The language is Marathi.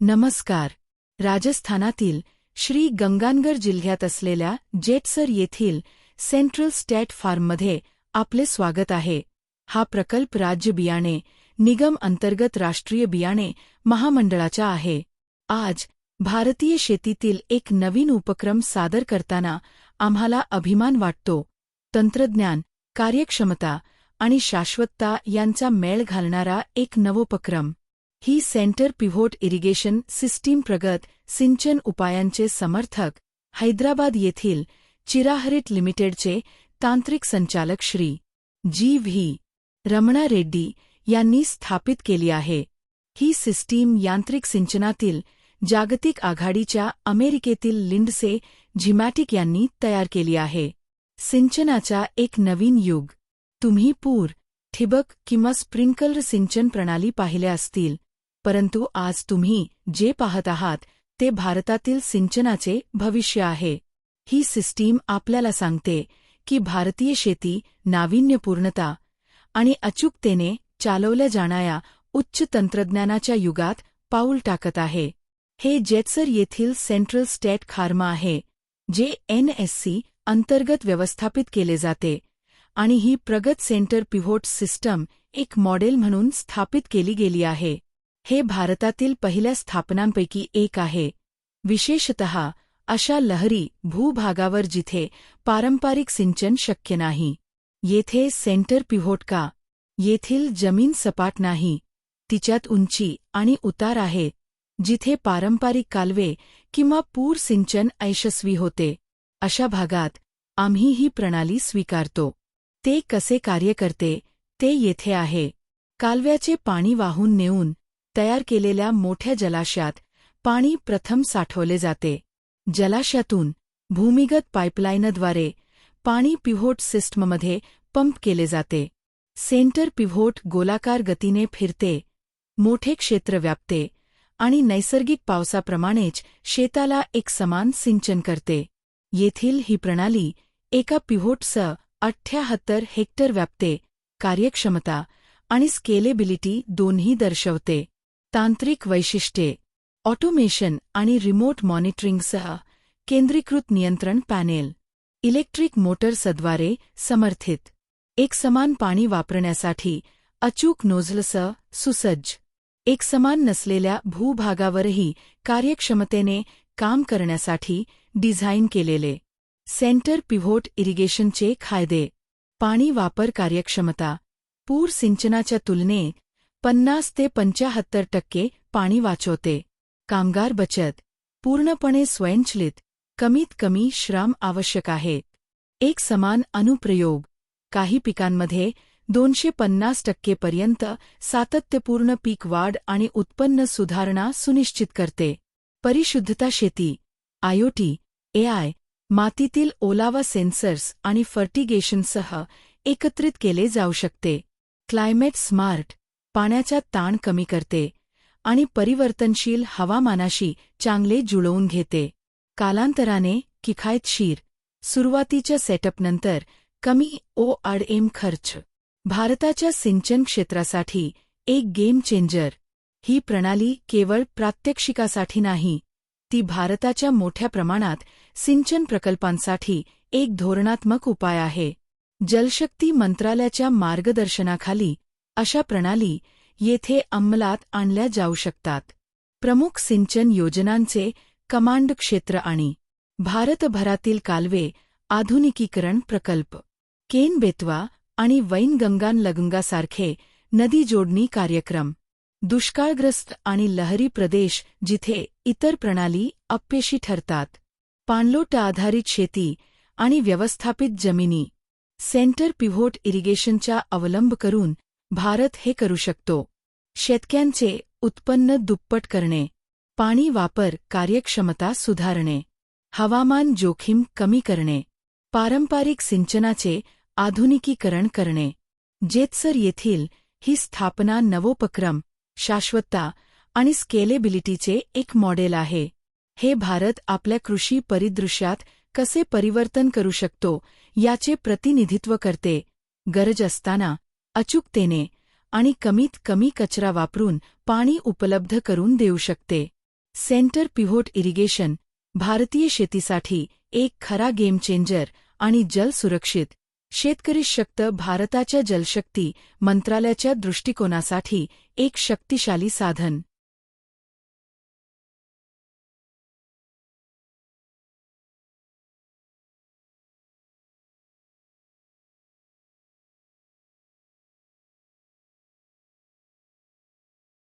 नमस्कार. राजस्थानातील श्री गंगानगर जिल्ह्यात असलेल्या जेटसर येथील सेंट्रल स्टेट फार्ममध्ये आपले स्वागत आहे. हा प्रकल्प राज्य बियाणे निगम अंतर्गत राष्ट्रीय बियाणे महामंडळाचा आहे. आज भारतीय शेतीतील एक नवीन उपक्रम सादर करताना आम्हाला अभिमान वाटतो. तंत्रज्ञान कार्यक्षमता आणि शाश्वतता यांचा मेळ घालणारा एक नवोपक्रम. ही सेंटर पिव्होट इरिगेशन सिस्टीम प्रगत सिंचन उपायांचे समर्थक हैदराबाद येथील चिराहरित लिमिटेडचे तांत्रिक संचालक श्री जी व्ही रमणा रेड्डी यांनी स्थापित केली आहे. ही सिस्टीम यांत्रिक सिंचनातील जागतिक आघाडीच्या अमेरिकेतील लिंडसे झिमॅटिक यांनी तयार केली आहे. सिंचनाचा एक नवीन युग. तुम्ही पूर ठिबक किंवा स्प्रिंकलर सिंचन प्रणाली पाहिल्या असतील. परंतु आज तुम्ही जे पाहत आहात ते भारतातील सिंचनाचे भविष्य आहे. ही सिस्टीम आपल्याला सांगते की भारतीय शेती नाविन्यपूर्णता आणि अचूकतेने चालवल्या जाणाऱ्या उच्च तंत्रज्ञानाच्या युगात पाऊल टाकत आहे. हे जेटसर येथील सेंट्रल स्टेट खार्मा आहे जे एनएससी अंतर्गत व्यवस्थापित केले जाते आणि ही प्रगत सेंटर पिव्होट सिस्टम एक मॉडेल म्हणून स्थापित केली गेली आहे. हे भारतातील पहिल्या स्थापनांपैकी एक आहे. विशेषतः अशा लहरी भूभागावर जिथे पारंपरिक सिंचन शक्य नाही येथे सेंटर पिव्होट का येथील जमीन सपाट नाही तिच्यात उंची आणि उतार आहे जिथे पारंपरिक कालवे किंवा पूर सिंचन यशस्वी होते अशा भागात आम्ही ही प्रणाली स्वीकारतो. ते कसे कार्य करते ते येथे आहे. कालव्याचे पाणी वाहून नेऊन तयार केलेल्या मोठ्या जलाशयात पाणी प्रथम साठवले जाते. जलाशयातून भूमिगत पाईपलाईनद्वारे पाणी पिव्होट सिस्टममध्ये पंप केले जाते. सेंटर पिव्होट गोलाकार गतीने फिरते मोठे क्षेत्र व्यापते आणि नैसर्गिक पावसाप्रमाणेच शेताला एक समान सिंचन करते. येथील ही प्रणाली एका पिव्होटसह अठ्ठ्याहत्तर हेक्टर व्यापते कार्यक्षमता आणि स्केलेबिलिटी दोन्ही दर्शवते. तांत्रिक वैशिष्ट्ये ऑटोमेशन आणि रिमोट मॉनिटरिंगसह केंद्रीकृत नियंत्रण पॅनेल इलेक्ट्रिक मोटर्सद्वारे समर्थित एकसमान पाणी वापरण्यासाठी अचूक नोझलसह सुसज्ज एकसमान नसलेल्या भूभागावरही कार्यक्षमतेने काम करण्यासाठी डिझाईन केलेले सेंटर पिव्होट इरिगेशनचे फायदे पाणी वापर कार्यक्षमता पूर सिंचनाच्या तुलनेत पन्नास ते पंचाहत्तर टक्के पाणी वाचवते. कामगार बचत. पूर्णपणे स्वयंचलित. कमीत कमी श्रम आवश्यक आहेत एक समान अनुप्रयोग. काही पिकांमध्ये दोनशे पन्नास टक्केपर्यंत सातत्यपूर्ण पीक वाढ आणि उत्पन्न सुधारणा सुनिश्चित करते. परिशुद्धता शेती. आयओटी एआय मातीतील ओलावा सेन्सर्स आणि फर्टिगेशनसह एकत्रित केले जाऊ शकते. Climate smart. पाण्याचा ताण कमी करते आणि परिवर्तनशील हवामानाशी चांगले जुळवून घेते. कालांतराने किफायतशीर सुरुवातीच्या सेटअपनंतर कमी ओ आड एम खर्च भारताच्या सिंचन क्षेत्रासाठी एक गेम चेंजर. ही प्रणाली केवळ प्रात्यक्षिकासाठी नाही ती भारताच्या मोठ्या प्रमाणात सिंचन प्रकल्पांसाठी एक धोरणात्मक उपाय आहे. जलशक्ती मंत्रालयाच्या मार्गदर्शनाखाली अशा प्रणाली येथे अंमलात आणल्या जाऊ शकतात. प्रमुख सिंचन योजनांचे कमांड क्षेत्र आणि भारतभरातील कालवे आधुनिकीकरण प्रकल्प. केन बेतवा आणि वैनगंगान लगंगासारखे नदी जोडणी कार्यक्रम. दुष्काळग्रस्त आणि लहरी प्रदेश जिथे इतर प्रणाली अपयशी ठरतात. पाणलोट आधारित शेती आणि व्यवस्थापित जमिनी. सेंटर पिव्होट इरिगेशनचा अवलंब करून भारत हे करू शकतो. शेतक्यांचे उत्पन्न दुप्पट करणे. पाणी वापर कार्यक्षमता सुधारणे. हवामान जोखीम कमी करणे. पारंपरिक सिंचनाचे आधुनिकीकरण करणे. जेतसर येथील ही स्थापना नवोपक्रम शाश्वतता आणि स्केलेबिलिटीचे एक मॉडेल आहे. हे भारत आपल्या कृषी परिदृश्यात कसे परिवर्तन करू शकतो याचे प्रतिनिधित्व करते. गरज असताना अचूकतेने आणि कमीत कमी कचरा वापरून पाणी उपलब्ध करून देऊ शकते. सेंटर पिव्होट इरिगेशन भारतीय शेतीसाठी एक खरा गेम चेंजर आणि जल सुरक्षित शेतकरी शक्त भारताच्या जलशक्ती मंत्रालयाच्या दृष्टिकोनासाठी एक शक्तिशाली साधन.